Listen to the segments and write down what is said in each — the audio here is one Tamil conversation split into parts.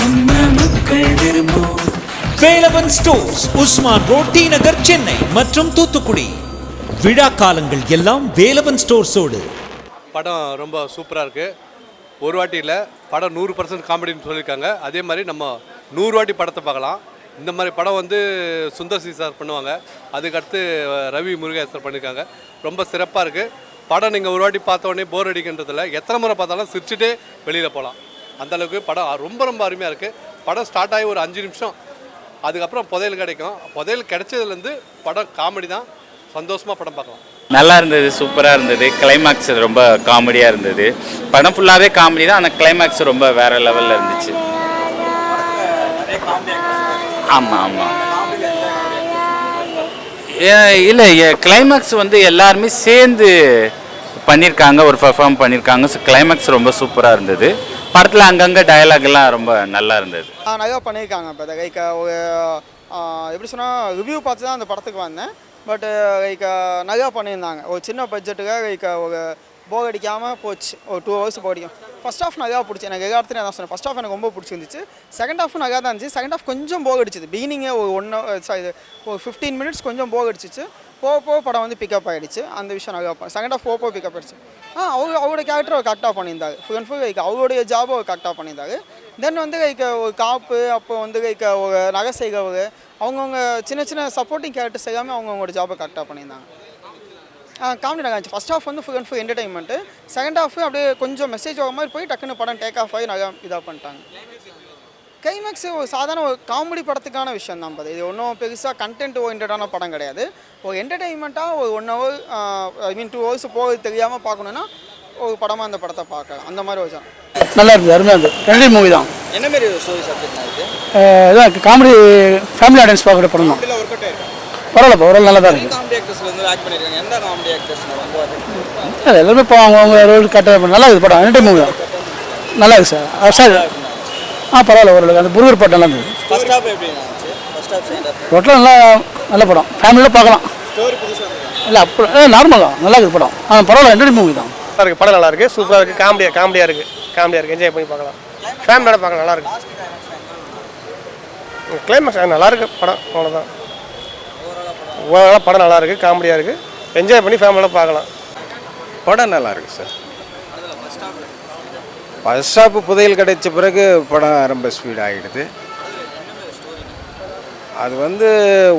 நம்ம மக்கள் விரும்பும் Velavan stores Usman road T Nagar Chennai மற்றும் தூத்துக்குடி. விழா காலங்கள் எல்லாம் வேலவன் ஸ்டோர்ஸோடு. படம் ரொம்ப சூப்பராக இருக்குது ஒரு வாட்டி இல்லை படம் நூறு பர்சன்ட் காமெடின்னு சொல்லியிருக்காங்க. அதே மாதிரி நம்ம நூறு வாட்டி படத்தை பார்க்கலாம். இந்த மாதிரி படம் வந்து சுந்தர் சி சார் பண்ணுவாங்க. அதுக்கடுத்து ரவி முருகேஷ் சார் பண்ணியிருக்காங்க. ரொம்ப சிறப்பாக இருக்குது படம் நீங்கள் ஒரு வாட்டி பார்த்த உடனே போர் அடிக்கின்றதில்ல. எத்தனை முறை பார்த்தாலும் சிரிச்சுட்டே வெளியில் போகலாம் அந்த அளவுக்கு படம் ரொம்ப ரொம்ப அருமையாக இருக்குது படம் ஸ்டார்ட் ஆகி ஒரு அஞ்சு நிமிஷம். அதுக்கப்புறம் புதையல் கிடைக்கும். புதையல் கிடைச்சதுலேருந்து படம் காமெடி தான். சந்தோஷமாக படம் பார்க்கலாம். நல்லா இருந்தது சூப்பராக இருந்தது. கிளைமேக்ஸ் ரொம்ப காமெடியாக இருந்தது. படம் ஃபுல்லாகவே காமெடி தான் ஆனால் கிளைமேக்ஸ் ரொம்ப வேற லெவலில் இருந்துச்சு. ஆமாம் ஆமாம் இல்லை கிளைமேக்ஸ் வந்து எல்லாருமே சேர்ந்து பண்ணியிருக்காங்க ஒரு பர்ஃபார்ம் பண்ணியிருக்காங்க ஸோ கிளைமேக்ஸ் ரொம்ப சூப்பராக இருந்தது. படத்தில் அங்கங்கே டயலாக்லாம் ரொம்ப நல்லா இருந்தது. நிறையா பண்ணியிருக்காங்க இப்போ லைக் ஒரு எப்படி சொன்னால் ரிவ்யூ பார்த்து தான் அந்த படத்துக்கு வந்தேன். பட் லைக் நிறையா பண்ணியிருந்தாங்க. ஒரு சின்ன பட்ஜெட்டுக்காக லைக் ஒரு போகடிக்காமல் அடிக்காமல் போச்சு. ஒரு டூ ஹவர்ஸ் போகடிக்கும் ஃபஸ்ட் ஆஃப் நகா பிடிச்சி. எனக்கு எகார்த்து நான் அதான் சொன்னேன். ஃபஸ்ட் ஆஃப் எனக்கு ரொம்ப பிடிச்சிருந்துச்சு. செகண்ட் ஹாஃப் நகா தான் இருந்துச்சு. செகண்ட் ஹாஃப் கொஞ்சம் போக அடிச்சது. பிகினிங்கே ஒரு ஒன் இது ஒரு ஃபிஃப்டீன் மினிட்ஸ் கொஞ்சம் போக அடிச்சிச்சு. போக போக படம் வந்து பிக்கப் ஆகிடுச்சு அந்த விஷயம் நகா செகண்ட் ஆஃப் போக போக பிக்கப் ஆகிடுச்சு ஆ அவங்க அவரோட கேரக்டர் அவர் கரெக்டாக பண்ணியிருந்தாரு. ஃபுல் அண்ட் ஃபுல் லைக் அவருடைய ஜாபை அவர் கரெக்டாக பண்ணியிருந்தாரு. தென் வந்து லைக் ஒரு காப்பு அப்போ வந்து லைக் ஒரு நகை செய்கிறவர் அவங்கவுங்க சின்ன சின்ன சப்போர்ட்டிங் கேரக்டர்ஸ் எல்லாமே அவங்கவுங்களோட ஜாபை கரெக்டாக பண்ணியிருந்தாங்க. காமெடி நல்லா இருந்துச்சு ஃபஸ்ட் ஹாஃப் வந்து full and full entertainment second half அப்படியே கொஞ்சம் மெசேஜ் வர மாதிரி போய் டக்குன்னு படம் டேக் ஆஃப் ஆகி நல்லா இதாக பண்ணிட்டாங்க. கிளைமேக்ஸ் ஒரு சாதாரண ஒரு காமெடி படத்துக்கான விஷயம் தான் இது ஒன்றும் பெருசாக கண்டென்ட் ஓரியன்டான படம் கிடையாது. ஒரு என்டர்டெயின்மெண்ட்டாக ஒரு one hour I mean two hours போகிறது தெரியாமல் பார்க்கணுன்னா ஒரு படமாக அந்த படத்தை பார்க்கலாம். அந்த மாதிரி ஒரு. நல்லா இருந்தது அருமையாக இருந்தது ரெண்டே மூவி தான். என்ன மாதிரி ஸ்டோரி சப்ஜெக்ட் இது? காமெடி ஃபேமிலி ஆடியன்ஸ் பார்க்குற படம் தான். பரவாயில்ல பரவாயில்ல நல்லா தான் இருக்குது காமெடி ஆக்டர்ஸ்ல வந்து ஆக்ட் பண்ணிருக்காங்க. எந்த காமெடி ஆக்டர்ஸ் ரொம்ப அது அது எல்லாருமே இப்போ அவங்க அவங்க ரோல் கரெக்டாக நல்லா இருக்குது படம். ரெண்டே மூவி தான். நல்லா இருக்குது சார். சார் ஆ பரவாயில்ல ஓரளவுக்கு அந்த முருகர் படம் நல்லா இருந்தது. ஃபர்ஸ்ட் ஹாஃப் எப்படி டோட்டலாக நல்லா நல்ல படம். ஃபேமிலியில் பார்க்கலாம். இல்லை அப்போ நார்மல் தான். நல்லா இருக்குது படம். ஆ பரவாயில்ல ரெண்டே மூவி தான். நல்லா இருக்கு படம் நல்லா இருக்கு சூப்பராக இருக்கு காமெடியா காமெடியா இருக்கு காமெடியா இருக்கு என்ஜாய் பண்ணி பார்க்கலாம். ஃபேமிலியோட பார்க்கலாம். நல்லா இருக்கு? கிளைமேக்ஸ் நல்லா இருக்கு படம். அவ்வளோதான் ஓவராலாக படம் நல்லா காமெடியாக இருக்குது என்ஜாய் பண்ணி ஃபேமிலியோட பார்க்கலாம். படம் நல்லா இருக்கு சார் பஸ் ஸ்டாப் புதையல் கிடைச்ச பிறகு படம் ரொம்ப ஸ்பீட் ஆகிடுது. அது வந்து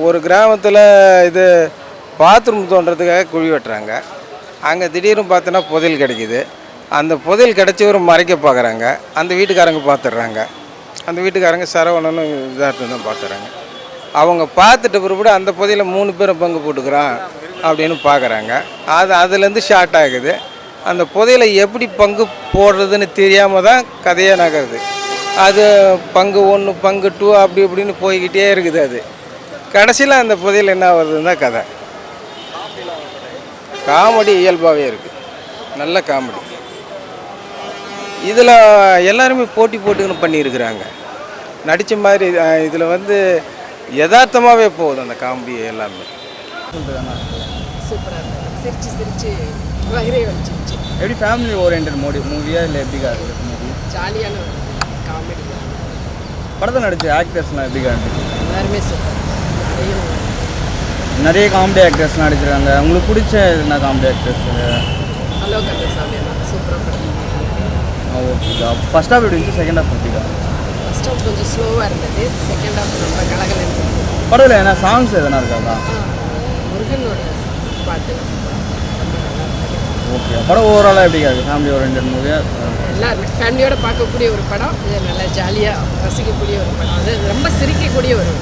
ஒரு கிராமத்தில் இது பாத்ரூம் தோன்றதுக்காக குழி வெட்டுறாங்க. அங்கே திடீர்னு பார்த்தோன்னா புதையல் கிடைக்கிது. அந்த புதையல் கிடைச்சவரும் மறைக்க பார்க்குறாங்க அந்த வீட்டுக்காரங்க பார்த்துடுறாங்க அந்த வீட்டுக்காரங்க சரவணனும் இதாக தான் பார்த்துறாங்க அவங்க பார்த்துட்ட பிறகு அந்த பகுதியில் மூணு பேரும் பங்கு போட்டுக்கிறான் அப்படின்னு பார்க்குறாங்க. அது அதுலேருந்து ஷார்ட் ஆகுது. அந்த புதையில எப்படி பங்கு போடுறதுன்னு தெரியாமல் தான் கதையே நகருது. அது பங்கு ஒன்று பங்கு டூ அப்படி இப்படின்னு போய்கிட்டே இருக்குது அது. கடைசியில் அந்த புதையில் என்ன வருதுன்னா கதை. காமெடி இயல்பாகவே இருக்குது நல்ல காமெடி. இதில் எல்லாருமே போட்டி போட்டுக்கின்னு பண்ணியிருக்கிறாங்க. நடித்த மாதிரி இதில் வந்து யதார்த்தமாகவே போகுது அந்த காமெடி எல்லாமே. சூப்பராக சிரிச்சு சிரிச்சு வயிறே வலிச்சிருச்சு. எப்படி ஃபேமிலி ஓரியன்ட் மூவி மூவியா இல்லை எப்படிக்கா இருக்கு மூவி ஜாலியான காமெடி படத்தில் நடிச்ச ஆக்டர்ஸ்லாம் எப்படிக்கா இருந்துச்சு எல்லாருமே சூப்பர். நிறைய காமெடி ஆக்டர்ஸ் நடிச்சிருக்காங்க. உங்களுக்கு பிடிச்ச என்ன காமெடி ஆக்டர்ஸ் ஹலோ கந்தசாமி சூப்பராக படம் ஓகேக்கா ஃபர்ஸ்ட் ஹாஃப் எப்படி இருந்துச்சு? செகண்ட் ஹாஃப் எப்படிக்கா ஃபஸ்ட் ஹாஃப் கொஞ்சம் ஸ்லோவாக இருந்தது. செகண்ட் ஹாஃப் ரொம்ப படத்தில் என்ன சாங்ஸ் எதனா இருக்காக்கா முருகனோட பாட்டு. நல்லா ஓகே படம் ஓவராலாக எப்படிக்கா இருக்குது ஃபேமிலி ஓரியன்ட் மூவியா எல்லாருமே ஃபேமிலியோட பார்க்கக்கூடிய ஒரு படம். இது நல்லா ஜாலியாக ரசிக்கக்கூடிய ஒரு படம். அது ரொம்ப சிரிக்கக்கூடிய ஒரு